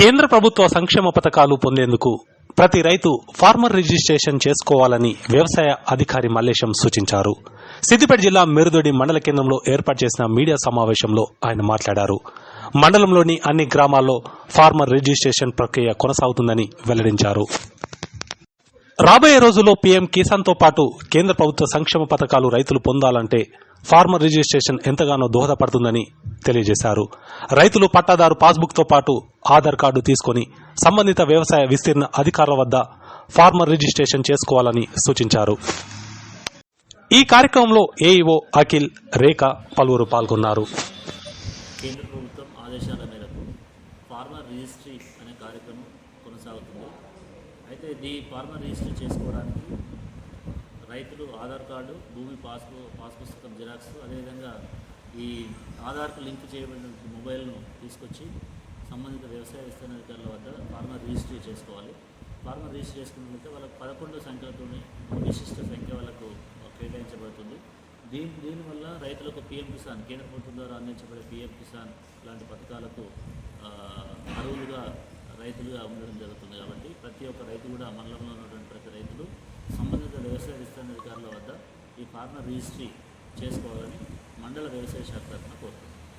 కేంద్ర ప్రభుత్వ సంక్షేమ పథకాలు పొందేందుకు ప్రతి రైతు ఫార్మర్ రిజిస్ట్రేషన్ చేసుకోవాలని వ్యవసాయ అధికారి మల్లేశం సూచించారు. సిద్దిపేట జిల్లా మెరుదొడి మండల కేంద్రంలో ఏర్పాటు చేసిన మీడియా సమావేశంలో ఆయన మాట్లాడారు. మండలంలోని అన్ని గ్రామాల్లో ఫార్మర్ రిజిస్ట్రేషన్ ప్రక్రియ కొనసాగుతుందని వెల్లడించారు. రాబోయే రోజుల్లో పీఎం కిసాన్తో పాటు కేంద్ర ప్రభుత్వ సంక్షేమ పథకాలు రైతులు పొందాలంటే ఫార్మర్ రిజిస్ట్రేషన్ ఎంతగానో దోహదపడుతుందని తెలియజేశారు. రైతులు పట్టాదారు పాస్బుక్తో పాటు ఆధార్ కార్డు తీసుకుని సంబంధిత వ్యవసాయ విస్తీర్ణ అధికారుల వద్ద ఫార్మర్ రిజిస్ట్రేషన్ చేసుకోవాలని సూచించారు. ఈ కార్యక్రమంలో ఏఈఓ అఖిల్ రేఖ పలువురు పాల్గొన్నారు. కేంద్ర ప్రభుత్వం ఆదేశాల మేరకు ఫార్మర్ రిజిస్ట్రీ అనే కార్యక్రమం కొనసాగుతుంది. అయితే ఈ ఫార్మర్ రిజిస్ట్రీ చేసుకోవడానికి రైతులు ఆధార్ కార్డు భూమి పాస్ పాస్ పుస్తకం జిరాక్స్ అదేవిధంగా ఈ ఆధార్కు లింక్ చేయబడిన మొబైల్ను తీసుకొచ్చి సంబంధిత వ్యవసాయ విస్తరణ అధికారుల వద్ద ఫార్మర్ రిజిస్ట్రీ చేసుకోవాలి. ఫార్మర్ రిజిస్టర్ చేసుకున్నట్లయితే వాళ్ళకు పదకొండు సంఖ్యలతోనే విశిష్ట సంఖ్య వాళ్ళకు కేటాయించబడుతుంది. దీని దీనివల్ల రైతులకు పిఎం కిసాన్ కేంద్ర ప్రభుత్వం ద్వారా అందించబడే పిఎం కిసాన్ లాంటి పథకాలకు అరువులుగా అర్హులుగా రైతులుగా ఉండడం జరుగుతుంది కాబట్టి ప్రతి ఒక్క రైతు కూడా మండలంలో ఉన్నటువంటి ప్రతి రైతులు సంబంధిత వ్యవసాయ విస్తరణ అధికారుల వద్ద ఈ ఫార్మర్ రిజిస్ట్రీ చేసుకోవాలని మండల వ్యవసాయ శాఖ తరఫున కోరుతున్నాను